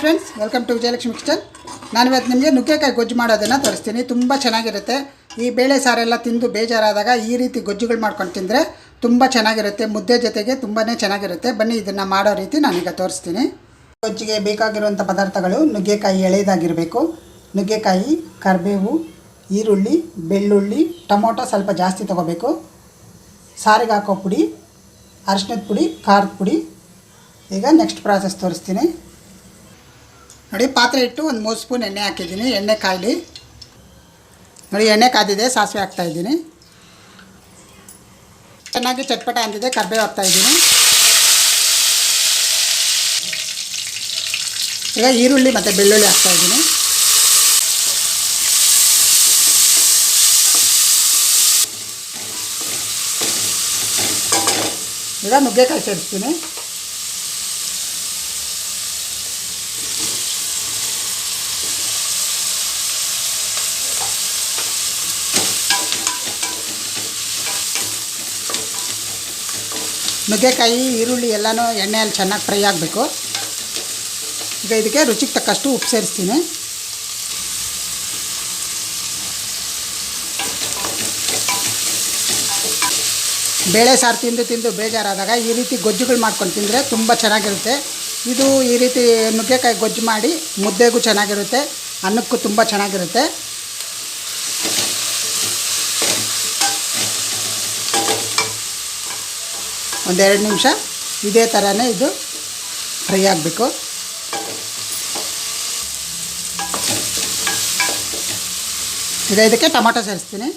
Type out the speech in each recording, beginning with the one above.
Friends welcome to Vijayalakshmi kitchen ನಾನು ಇವತ್ತು ನಿಮಗೆ ನುಗ್ಗೆಕಾಯಿ ಗೊಜ್ಜು ಮಾಡೋದನ್ನು ತೋರಿಸ್ತೀನಿ. ತುಂಬ ಚೆನ್ನಾಗಿರುತ್ತೆ. ಈ ಬೇಳೆ ಸಾರೆಲ್ಲ ತಿಂದು ಬೇಜಾರಾದಾಗ ಈ ರೀತಿ ಗೊಜ್ಜುಗಳು ಮಾಡ್ಕೊಂಡು ತಿಂದರೆ ತುಂಬ ಚೆನ್ನಾಗಿರುತ್ತೆ. ಮುದ್ದೆ ಜೊತೆಗೆ ತುಂಬಾ ಚೆನ್ನಾಗಿರುತ್ತೆ. ಬನ್ನಿ ಇದನ್ನು ಮಾಡೋ ರೀತಿ ನಾನೀಗ ತೋರಿಸ್ತೀನಿ. ಗೊಜ್ಜಿಗೆ ಬೇಕಾಗಿರುವಂಥ ಪದಾರ್ಥಗಳು ನುಗ್ಗೆಕಾಯಿ ಎಳೆಯದಾಗಿರಬೇಕು. ನುಗ್ಗೆಕಾಯಿ, ಕರಿಬೇವು, ಈರುಳ್ಳಿ, ಬೆಳ್ಳುಳ್ಳಿ, ಟೊಮೊಟೊ ಸ್ವಲ್ಪ ಜಾಸ್ತಿ ತೊಗೋಬೇಕು. ಸಾರಿಗೆ ಹಾಕೋ ಪುಡಿ ಅರಿಶಿನದ ಪುಡಿ, ಖಾರದ ಪುಡಿ. ಈಗ ನೆಕ್ಸ್ಟ್ ಪ್ರಾಸೆಸ್ ತೋರಿಸ್ತೀನಿ. ನೋಡಿ, ಪಾತ್ರೆ ಇಟ್ಟು ಒಂದು ಮೂರು ಸ್ಪೂನ್ ಎಣ್ಣೆ ಹಾಕಿದ್ದೀನಿ. ಎಣ್ಣೆ ಕಾಯಲಿ. ನೋಡಿ, ಎಣ್ಣೆ ಕಾದಿದೆ ಸಾಸಿವೆ ಹಾಕ್ತಾಯಿದ್ದೀನಿ ಚೆನ್ನಾಗಿ ಚಟ್ಪಟ ಅಂದಿದೆ ಕರ್ಬೇವು ಹಾಕ್ತಾಯಿದ್ದೀನಿ ಈಗ ಈರುಳ್ಳಿ ಮತ್ತು ಬೆಳ್ಳುಳ್ಳಿ ಹಾಕ್ತಾಯಿದ್ದೀನಿ ಈಗ ನುಗ್ಗೆಕಾಯಿ ಸೇರಿಸ್ತೀನಿ ನುಗ್ಗೆಕಾಯಿ, ಈರುಳ್ಳಿ ಎಲ್ಲನೂ ಎಣ್ಣೆಯಲ್ಲಿ ಚೆನ್ನಾಗಿ ಫ್ರೈ ಆಗಬೇಕು. ಈಗ ಇದಕ್ಕೆ ರುಚಿಗೆ ತಕ್ಕಷ್ಟು ಉಪ್ಪು ಸೇರಿಸ್ತೀನಿ. ಬೇಳೆ ಸಾರು ತಿಂದು ತಿಂದು ಬೇಜಾರಾದಾಗ ಈ ರೀತಿ ಗೊಜ್ಜುಗಳು ಮಾಡ್ಕೊಂಡು ತಿಂದರೆ ತುಂಬ ಚೆನ್ನಾಗಿರುತ್ತೆ. ಇದು ಈ ರೀತಿ ನುಗ್ಗೆಕಾಯಿ ಗೊಜ್ಜು ಮಾಡಿ ಮುದ್ದೆಗೂ ಚೆನ್ನಾಗಿರುತ್ತೆ, ಅನ್ನಕ್ಕೂ ತುಂಬ ಚೆನ್ನಾಗಿರುತ್ತೆ. ಒಂದೆರಡು ನಿಮಿಷ. ಇದೇ ಥರನೇ ಇದು ಫ್ರೈ ಆಗಬೇಕು. ಈಗ ಇದಕ್ಕೆ ಟೊಮೊಟೊ ಸೇರಿಸ್ತೀನಿ.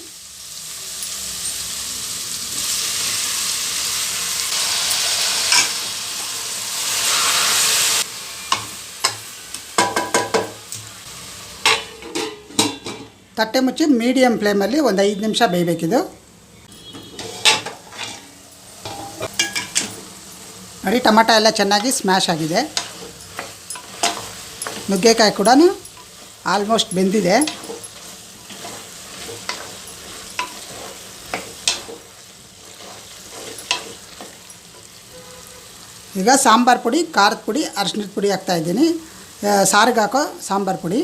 ತಟ್ಟೆ ಮುಚ್ಚಿ ಮೀಡಿಯಮ್ ಫ್ಲೇಮಲ್ಲಿ ಒಂದು ಐದು ನಿಮಿಷ ಬೇಯಬೇಕಿದು. ನೋಡಿ, ಟೊಮಟ ಎಲ್ಲ ಚೆನ್ನಾಗಿ ಸ್ಮ್ಯಾಶ್ ಆಗಿದೆ. ನುಗ್ಗೆಕಾಯಿ ಕೂಡ ಆಲ್ಮೋಸ್ಟ್ ಬೆಂದಿದೆ. ಈಗ ಸಾಂಬಾರು ಪುಡಿ, ಖಾರದ ಪುಡಿ ಅರ್ಶಿನದ ಪುಡಿ ಹಾಕ್ತಾಯಿದ್ದೀನಿ ಸಾರಿಗೆ ಹಾಕೋ ಸಾಂಬಾರು ಪುಡಿ.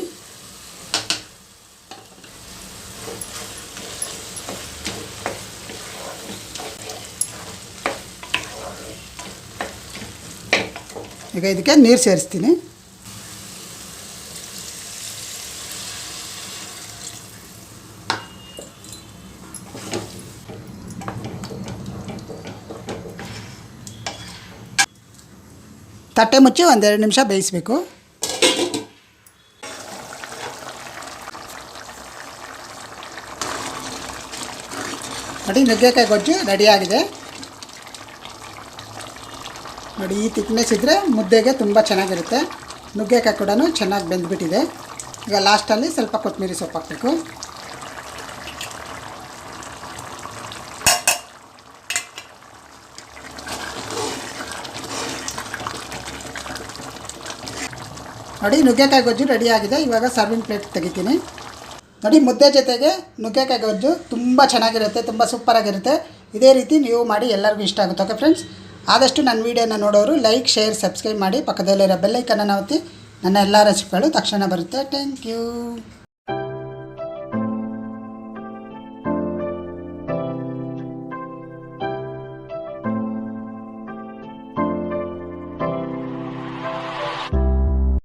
ಈಗ ಇದಕ್ಕೆ ನೀರು ಸೇರಿಸ್ತೀನಿ. ತಟ್ಟೆ ಮುಚ್ಚಿ ಒಂದೆರಡು ನಿಮಿಷ ಬೇಯಿಸಬೇಕು. ನೋಡಿ ನುಗ್ಗೆಕಾಯಿ ಗೊಜ್ಜು ರೆಡಿಯಾಗಿದೆ ನೋಡಿ, ಈ ತಿಕ್ನೆಸ್ ಇದ್ದರೆ ಮುದ್ದೆಗೆ ತುಂಬ ಚೆನ್ನಾಗಿರುತ್ತೆ. ನುಗ್ಗೆಕಾಯಿ ಕೂಡ ಚೆನ್ನಾಗಿ ಬೆಂದ್ಬಿಟ್ಟಿದೆ. ಈಗ ಲಾಸ್ಟಲ್ಲಿ ಸ್ವಲ್ಪ ಕೊತ್ತಂಬರಿ ಸೊಪ್ಪು ಹಾಕಬೇಕು. ನೋಡಿ, ನುಗ್ಗೆಕಾಯಿ ಗೊಜ್ಜು ರೆಡಿಯಾಗಿದೆ ಇವಾಗ ಸರ್ವಿಂಗ್ ಪ್ಲೇಟ್ ತೆಗಿತೀನಿ. ನೋಡಿ, ಮುದ್ದೆ ಜೊತೆಗೆ ನುಗ್ಗೆಕಾಯಿ ಗೊಜ್ಜು ತುಂಬ ಚೆನ್ನಾಗಿರುತ್ತೆ, ತುಂಬ ಸೂಪರಾಗಿರುತ್ತೆ ಇದೇ ರೀತಿ ನೀವು ಮಾಡಿ ಎಲ್ಲರಿಗೂ ಇಷ್ಟ ಆಗುತ್ತೆ. ಓಕೆ ಫ್ರೆಂಡ್ಸ್ ಆದಷ್ಟು ನನ್ನ ವೀಡಿಯೋನ ನೋಡೋರು ಲೈಕ್, ಶೇರ್, ಸಬ್ಸ್ಕ್ರೈಬ್ ಮಾಡಿ ಪಕ್ಕದಲ್ಲಿರೋ ಬೆಲ್ಲೈಕನ್ನು ಒತ್ತಿ. ನನ್ನ ಎಲ್ಲ ರೆಸಿಪಿಗಳು ತಕ್ಷಣ ಬರುತ್ತೆ. Thank you